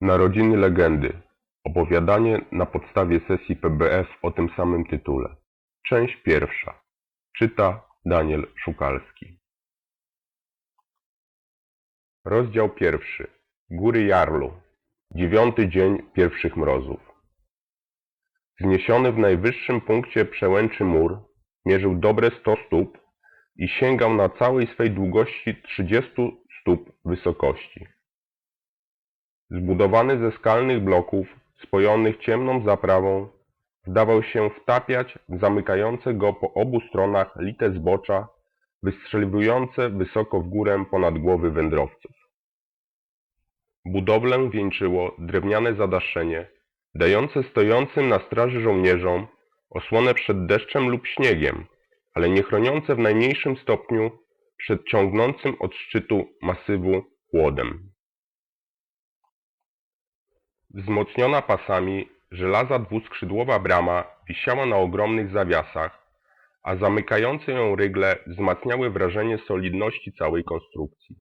Narodziny legendy. Opowiadanie na podstawie sesji PBF o tym samym tytule. Część pierwsza. Czyta Daniel Szukalski. Rozdział pierwszy. Góry Jarlu. Dziewiąty dzień pierwszych mrozów. Zniesiony w najwyższym punkcie przełęczy mur mierzył dobre 100 stóp i sięgał na całej swej długości 30 stóp wysokości. Zbudowany ze skalnych bloków, spojonych ciemną zaprawą, zdawał się wtapiać w zamykające go po obu stronach lite zbocza, wystrzeliwujące wysoko w górę ponad głowy wędrowców. Budowlę wieńczyło drewniane zadaszenie, dające stojącym na straży żołnierzom osłonę przed deszczem lub śniegiem, ale nie chroniące w najmniejszym stopniu przed ciągnącym od szczytu masywu chłodem. Wzmocniona pasami, żelaza dwuskrzydłowa brama wisiała na ogromnych zawiasach, a zamykające ją rygle wzmacniały wrażenie solidności całej konstrukcji.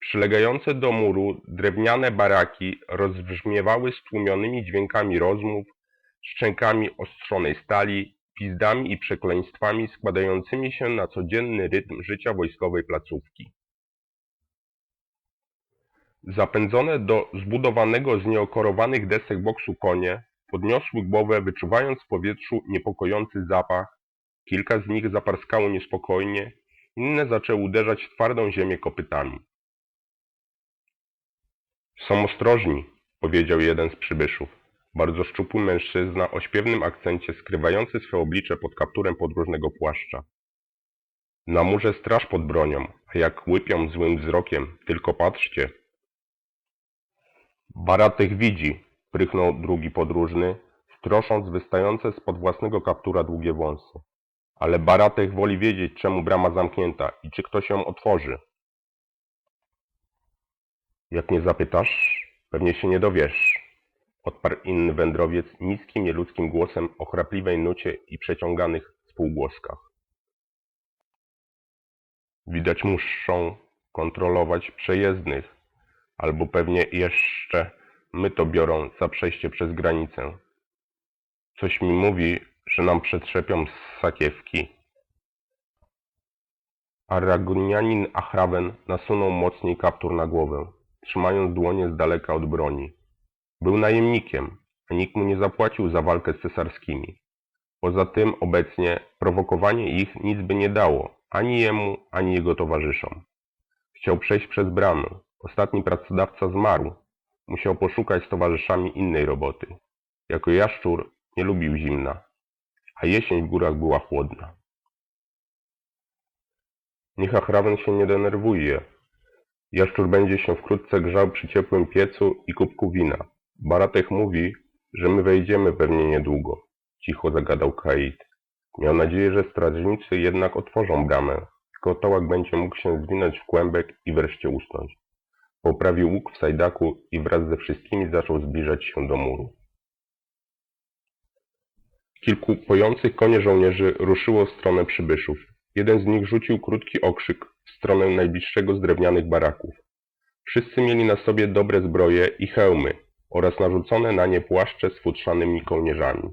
Przylegające do muru drewniane baraki rozbrzmiewały stłumionymi dźwiękami rozmów, szczękami ostrzonej stali, gwizdami i przekleństwami składającymi się na codzienny rytm życia wojskowej placówki. Zapędzone do zbudowanego z nieokorowanych desek boksu konie podniosły głowę, wyczuwając w powietrzu niepokojący zapach. Kilka z nich zaparskało niespokojnie, inne zaczęły uderzać w twardą ziemię kopytami. Są ostrożni, powiedział jeden z przybyszów. Bardzo szczupły mężczyzna o śpiewnym akcencie, skrywający swe oblicze pod kapturem podróżnego płaszcza. Na murze straż pod bronią, a jak łypią złym wzrokiem, tylko patrzcie. Baratych widzi, prychnął drugi podróżny, strosząc wystające spod własnego kaptura długie wąsy. Ale Baratech woli wiedzieć, czemu brama zamknięta i czy ktoś ją otworzy. Jak nie zapytasz, pewnie się nie dowiesz, odparł inny wędrowiec niskim, nieludzkim głosem o chrapliwej nucie i przeciąganych spółgłoskach. Widać muszą kontrolować przejezdnych, albo pewnie jeszcze my to biorą za przejście przez granicę. Coś mi mówi, że nam przetrzepią z sakiewki. Aragonianin Achrawen nasunął mocniej kaptur na głowę, trzymając dłonie z daleka od broni. Był najemnikiem, a nikt mu nie zapłacił za walkę z cesarskimi. Poza tym obecnie prowokowanie ich nic by nie dało, ani jemu, ani jego towarzyszom. Chciał przejść przez bramę. Ostatni pracodawca zmarł. Musiał poszukać z towarzyszami innej roboty. Jako jaszczur nie lubił zimna, a jesień w górach była chłodna. Niech Achrawen się nie denerwuje. Jaszczur będzie się wkrótce grzał przy ciepłym piecu i kubku wina. Baratech mówi, że my wejdziemy pewnie niedługo. Cicho zagadał Kaid. Miał nadzieję, że strażnicy jednak otworzą bramę. Kotołak będzie mógł się zwinąć w kłębek i wreszcie usnąć. Poprawił łuk w sajdaku i wraz ze wszystkimi zaczął zbliżać się do muru. Kilku pojących konie żołnierzy ruszyło w stronę przybyszów. Jeden z nich rzucił krótki okrzyk w stronę najbliższego z drewnianych baraków. Wszyscy mieli na sobie dobre zbroje i hełmy oraz narzucone na nie płaszcze z futrzanymi kołnierzami.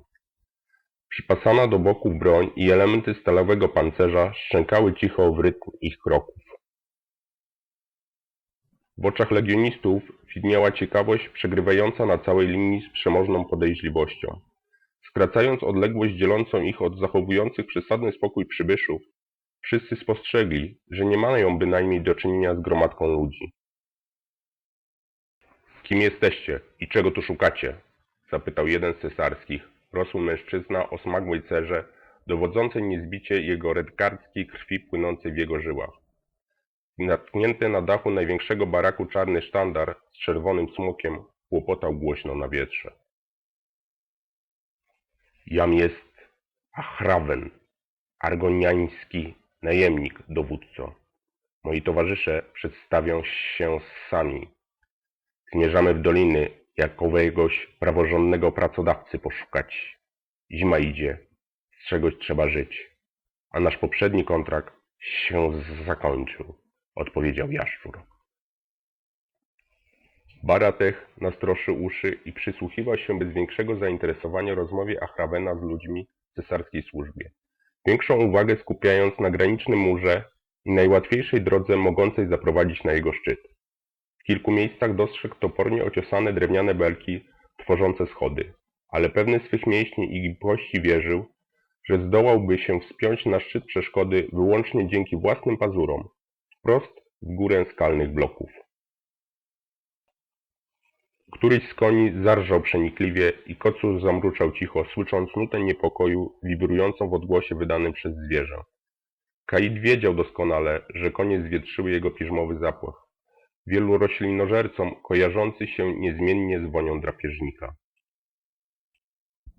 Przypasana do boków broń i elementy stalowego pancerza szczękały cicho w rytm ich kroków. W oczach legionistów widniała ciekawość przegrywająca na całej linii z przemożną podejrzliwością. Skracając odległość dzielącą ich od zachowujących przesadny spokój przybyszów, wszyscy spostrzegli, że nie mają bynajmniej do czynienia z gromadką ludzi. Kim jesteście i czego tu szukacie? zapytał jeden z cesarskich, rosły mężczyzna o smagłej cerze, dowodzącej niezbicie jego redkardzkiej krwi płynącej w jego żyłach. Natknięty na dachu największego baraku czarny sztandar z czerwonym smokiem łopotał głośno na wietrze. Jam jest Achrawen, argoniański najemnik, dowódco. Moi towarzysze przedstawią się sami. Zmierzamy w doliny jakiegoś praworządnego pracodawcy poszukać. Zima idzie, z czegoś trzeba żyć. A nasz poprzedni kontrakt się zakończył, odpowiedział Jaszczur. Baratech nastroszy uszy i przysłuchiwał się bez większego zainteresowania rozmowie Ahravena z ludźmi w cesarskiej służbie, większą uwagę skupiając na granicznym murze i najłatwiejszej drodze mogącej zaprowadzić na jego szczyt. W kilku miejscach dostrzegł topornie ociosane drewniane belki tworzące schody, ale pewny swych mięśni i gibkości wierzył, że zdołałby się wspiąć na szczyt przeszkody wyłącznie dzięki własnym pazurom, wprost w górę skalnych bloków. Któryś z koni zarżał przenikliwie i kocur zamruczał cicho, słysząc nutę niepokoju wibrującą w odgłosie wydanym przez zwierzę. Kaid wiedział doskonale, że konie zwietrzyły jego piżmowy zapach, wielu roślinożercom kojarzący się niezmiennie z wonią drapieżnika.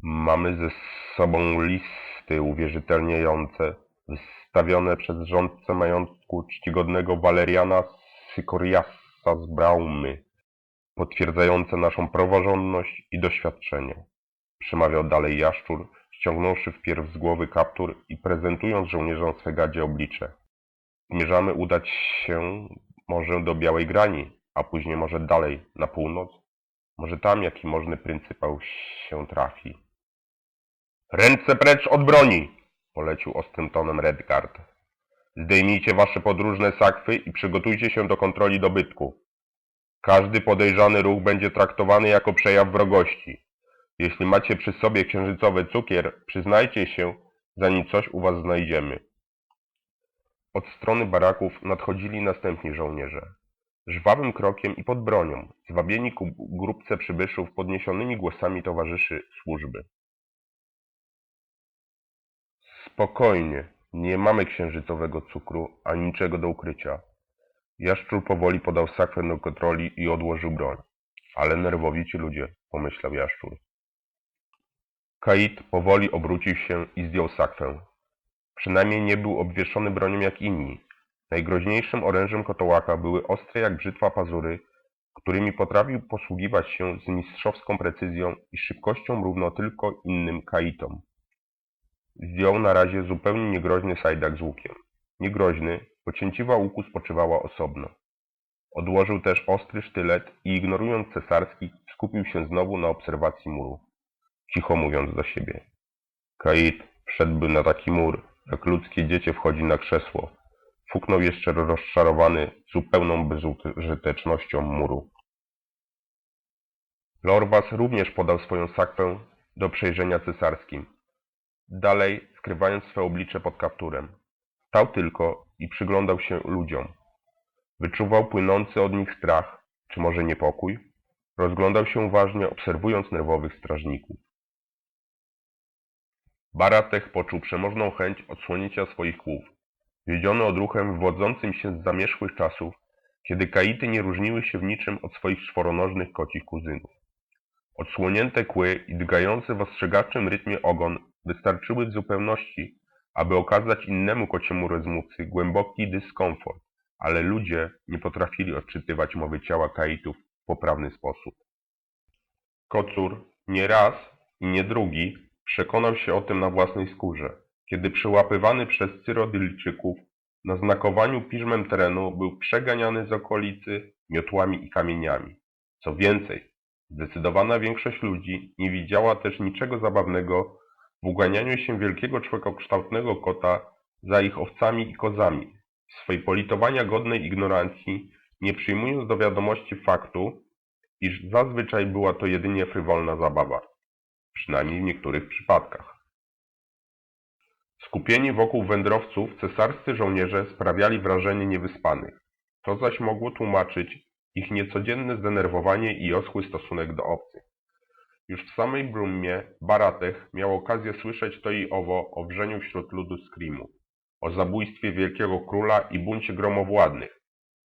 Mamy ze sobą listy uwierzytelniające, wystawione przez rządcę majątku czcigodnego Waleriana Sykoriasa z Braumy, potwierdzające naszą praworządność i doświadczenie. Przemawiał dalej jaszczur, ściągnąwszy wpierw z głowy kaptur i prezentując żołnierzom swe gadzie oblicze. Zmierzamy udać się może do Białej Grani, a później może dalej, na północ. Może tam jaki możny pryncypał się trafi. Ręce precz od broni! Polecił ostrym tonem Redgard. Zdejmijcie wasze podróżne sakwy i przygotujcie się do kontroli dobytku. Każdy podejrzany ruch będzie traktowany jako przejaw wrogości. Jeśli macie przy sobie księżycowy cukier, przyznajcie się, zanim coś u was znajdziemy. Od strony baraków nadchodzili następni żołnierze. Żwawym krokiem i pod bronią, zwabieni ku grupce przybyszów podniesionymi głosami towarzyszy służby. Spokojnie, nie mamy księżycowego cukru, ani niczego do ukrycia. Jaszczur powoli podał sakwę do kontroli i odłożył broń. Ale nerwowi ci ludzie, pomyślał Jaszczur. Kait powoli obrócił się i zdjął sakwę. Przynajmniej nie był obwieszony bronią jak inni. Najgroźniejszym orężem kotołaka były ostre jak brzytwa pazury, którymi potrafił posługiwać się z mistrzowską precyzją i szybkością równo tylko innym kaitom. Zdjął na razie zupełnie niegroźny sajdak z łukiem. Niegroźny, bo cięciwa łuku spoczywała osobno. Odłożył też ostry sztylet i ignorując cesarski, skupił się znowu na obserwacji muru, cicho mówiąc do siebie. Kait wszedłby na taki mur, jak ludzkie dziecię wchodzi na krzesło. Fuknął jeszcze rozczarowany zupełną bezużytecznością muru. Lorwas również podał swoją sakwę do przejrzenia cesarskim. Dalej, skrywając swe oblicze pod kapturem. Stał tylko i przyglądał się ludziom. Wyczuwał płynący od nich strach, czy może niepokój. Rozglądał się uważnie, obserwując nerwowych strażników. Baratech poczuł przemożną chęć odsłonięcia swoich kłów. Wiedziony odruchem wywodzącym się z zamierzchłych czasów, kiedy kaity nie różniły się w niczym od swoich czworonożnych kocich kuzynów. Odsłonięte kły i drgający w ostrzegawczym rytmie ogon wystarczyły w zupełności, aby okazać innemu kociemu rozmówcy głęboki dyskomfort, ale ludzie nie potrafili odczytywać mowy ciała kaitów w poprawny sposób. Kocur nie raz i nie drugi przekonał się o tym na własnej skórze, kiedy przyłapywany przez Cyrodylijczyków na znakowaniu piżmem terenu był przeganiany z okolicy miotłami i kamieniami. Co więcej, zdecydowana większość ludzi nie widziała też niczego zabawnego w uganianiu się wielkiego człowiekokształtnego kota za ich owcami i kozami, w swej politowania godnej ignorancji, nie przyjmując do wiadomości faktu, iż zazwyczaj była to jedynie frywolna zabawa, przynajmniej w niektórych przypadkach. Skupieni wokół wędrowców cesarscy żołnierze sprawiali wrażenie niewyspanych, to zaś mogło tłumaczyć ich niecodzienne zdenerwowanie i oschły stosunek do obcych. Już w samej Brummie Baratech miał okazję słyszeć to i owo o wrzeniu wśród ludu Skrimu, o zabójstwie wielkiego króla i buncie gromowładnych,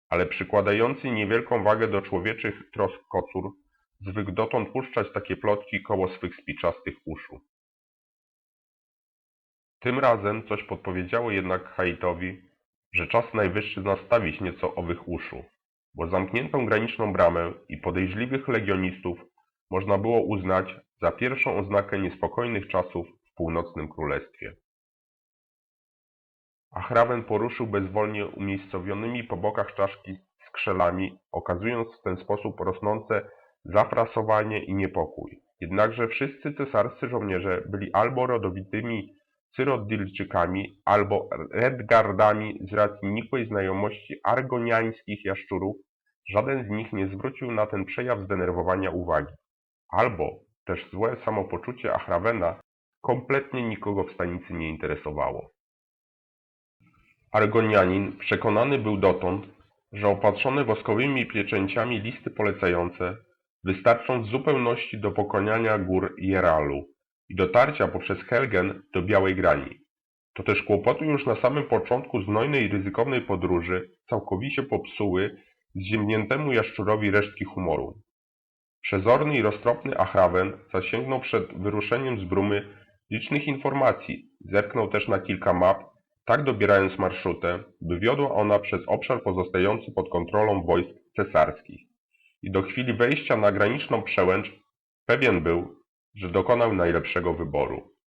ale przykładający niewielką wagę do człowieczych trosk kocur zwykł dotąd puszczać takie plotki koło swych spiczastych uszu. Tym razem coś podpowiedziało jednak Haitowi, że czas najwyższy nastawić nieco owych uszu, bo zamkniętą graniczną bramę i podejrzliwych legionistów można było uznać za pierwszą oznakę niespokojnych czasów w północnym królestwie. Ahraben poruszył bezwolnie umiejscowionymi po bokach czaszki skrzelami, okazując w ten sposób rosnące zafrasowanie i niepokój. Jednakże wszyscy cesarscy żołnierze byli albo rodowitymi Cyrodyljczykami, albo Redgardami z racji nikłej znajomości argoniańskich jaszczurów, żaden z nich nie zwrócił na ten przejaw zdenerwowania uwagi. Albo też złe samopoczucie Achrawena kompletnie nikogo w stanicy nie interesowało. Argonianin przekonany był dotąd, że opatrzone woskowymi pieczęciami listy polecające wystarczą w zupełności do pokonania gór Jeralu i dotarcia poprzez Helgen do Białej Grani. To też kłopoty już na samym początku znojnej i ryzykownej podróży całkowicie popsuły zziębniętemu jaszczurowi resztki humoru. Przezorny i roztropny Achrawen zasięgnął przed wyruszeniem z Brumy licznych informacji, zerknął też na kilka map, tak dobierając marszrutę, by wiodła ona przez obszar pozostający pod kontrolą wojsk cesarskich. I do chwili wejścia na graniczną przełęcz pewien był, że dokonał najlepszego wyboru.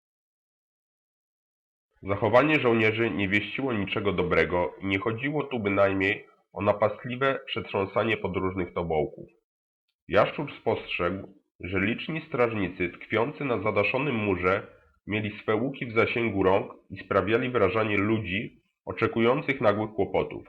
Zachowanie żołnierzy nie wieściło niczego dobrego i nie chodziło tu bynajmniej o napastliwe przetrząsanie podróżnych tobołków. Jaszczur spostrzegł, że liczni strażnicy tkwiący na zadaszonym murze mieli swe łuki w zasięgu rąk i sprawiali wrażenie ludzi oczekujących nagłych kłopotów,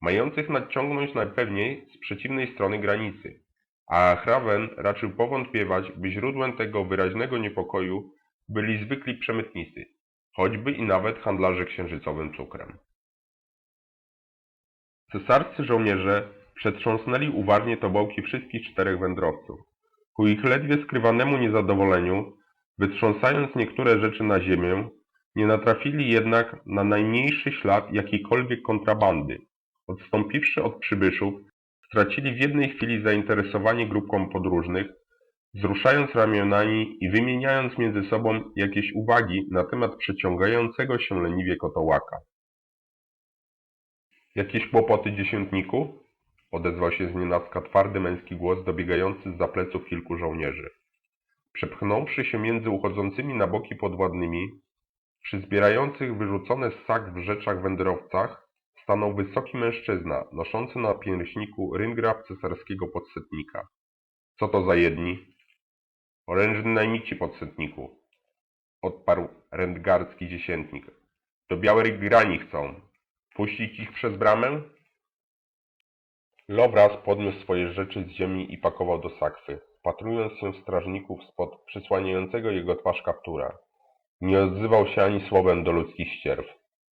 mających nadciągnąć najpewniej z przeciwnej strony granicy. A Hrawen raczył powątpiewać, by źródłem tego wyraźnego niepokoju byli zwykli przemytnicy, choćby i nawet handlarze księżycowym cukrem. Cesarscy żołnierze przetrząsnęli uważnie tobołki wszystkich czterech wędrowców. Ku ich ledwie skrywanemu niezadowoleniu, wytrząsając niektóre rzeczy na ziemię, nie natrafili jednak na najmniejszy ślad jakiejkolwiek kontrabandy. Odstąpiwszy od przybyszów, stracili w jednej chwili zainteresowanie grupką podróżnych, wzruszając ramionami i wymieniając między sobą jakieś uwagi na temat przeciągającego się leniwie kotołaka. Jakieś kłopoty dziesiętniku? Odezwał się znienacka twardy męski głos dobiegający z pleców kilku żołnierzy. Przepchnąwszy się między uchodzącymi na boki podwładnymi, przy zbierających wyrzucone z sak w rzeczach wędrowcach, stanął wysoki mężczyzna, noszący na pierśniku ryngrab cesarskiego podsetnika. Co to za jedni? Orężni najmici podsetniku, odparł rentgardzki dziesiętnik. Do białej grani chcą. Puścić ich przez bramę? Lowras podniósł swoje rzeczy z ziemi i pakował do sakwy, wpatrując się w strażników spod przysłaniającego jego twarz kaptura. Nie odzywał się ani słowem do ludzkich ścierw.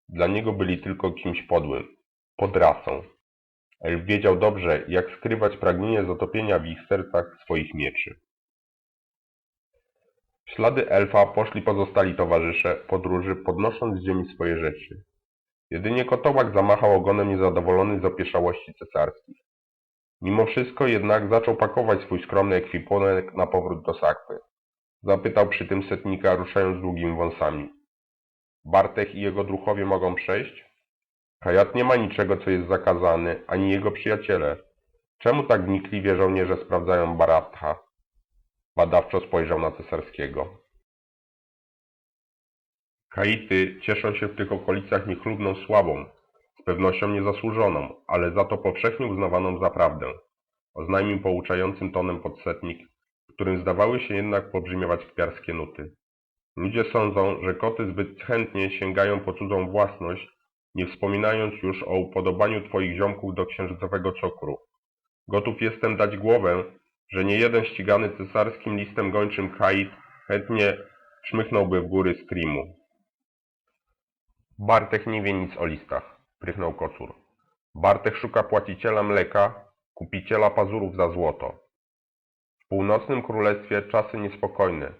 Dla niego byli tylko kimś podłym, podrasą. Elf wiedział dobrze, jak skrywać pragnienie zatopienia w ich sercach swoich mieczy. W ślady elfa poszli pozostali towarzysze podróży, podnosząc z ziemi swoje rzeczy. Jedynie kotołak zamachał ogonem niezadowolony z opieszałości cesarskich. Mimo wszystko jednak zaczął pakować swój skromny ekwipunek na powrót do sakwy. Zapytał przy tym setnika, ruszając długimi wąsami. Bartek i jego druchowie mogą przejść? Kajat nie ma niczego, co jest zakazane, ani jego przyjaciele. Czemu tak wnikliwie żołnierze sprawdzają Baratha? Badawczo spojrzał na cesarskiego. Kaity cieszą się w tych okolicach niechlubną sławą, pewnością niezasłużoną, ale za to powszechnie uznawaną za prawdę, oznajmił pouczającym tonem podsetnik, którym zdawały się jednak pobrzmiewać kpiarskie nuty. Ludzie sądzą, że koty zbyt chętnie sięgają po cudzą własność, nie wspominając już o upodobaniu twoich ziomków do księżycowego cokru. Gotów jestem dać głowę, że nie jeden ścigany cesarskim listem gończym Kait chętnie czmychnąłby w góry z Krimu. Bartek nie wie nic o listach, prychnął kocur. Bartek szuka płaciciela mleka, kupiciela pazurów za złoto. W północnym królestwie czasy niespokojne.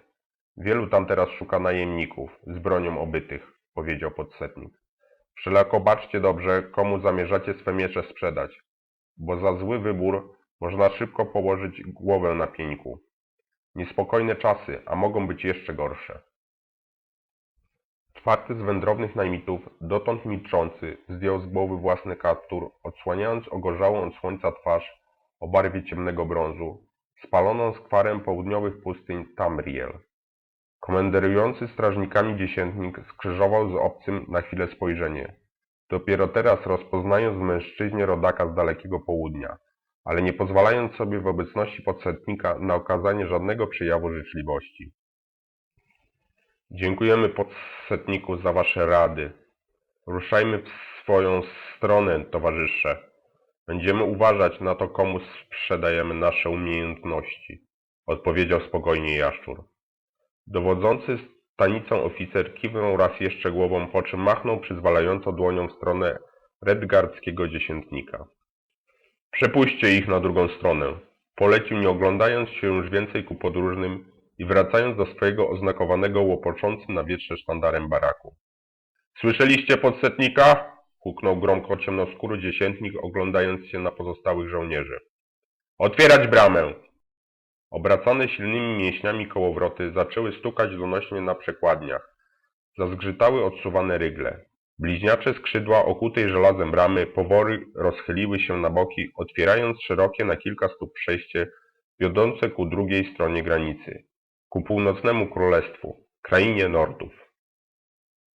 Wielu tam teraz szuka najemników z bronią obytych, powiedział podsetnik. Wszelako baczcie dobrze, komu zamierzacie swe miecze sprzedać, bo za zły wybór można szybko położyć głowę na pieńku. Niespokojne czasy, a mogą być jeszcze gorsze. Czwarty z wędrownych najmitów, dotąd milczący, zdjął z głowy własny kaptur, odsłaniając ogorzałą od słońca twarz o barwie ciemnego brązu, spaloną skwarem południowych pustyń Tamriel. Komenderujący strażnikami dziesiętnik skrzyżował z obcym na chwilę spojrzenie. Dopiero teraz rozpoznając w mężczyźnie rodaka z dalekiego południa, ale nie pozwalając sobie w obecności podsetnika na okazanie żadnego przejawu życzliwości. Dziękujemy podsetniku za wasze rady. Ruszajmy w swoją stronę, towarzysze. Będziemy uważać na to, komu sprzedajemy nasze umiejętności, odpowiedział spokojnie Jaszczur. Dowodzący stanicą oficer kiwnął raz jeszcze głową, po czym machnął przyzwalająco dłonią w stronę redgardzkiego dziesiętnika. Przepuśćcie ich na drugą stronę. Polecił, nie oglądając się już więcej ku podróżnym i wracając do swojego oznakowanego łopoczącym na wietrze sztandarem baraku. Słyszeliście podsetnika? huknął gromko ciemnoskóry dziesiętnik, oglądając się na pozostałych żołnierzy. Otwierać bramę! Obracane silnymi mięśniami kołowroty zaczęły stukać donośnie na przekładniach. Zazgrzytały odsuwane rygle. Bliźniacze skrzydła okutej żelazem bramy powoli rozchyliły się na boki, otwierając szerokie na kilka stóp przejście wiodące ku drugiej stronie granicy, ku północnemu królestwu, krainie Nordów.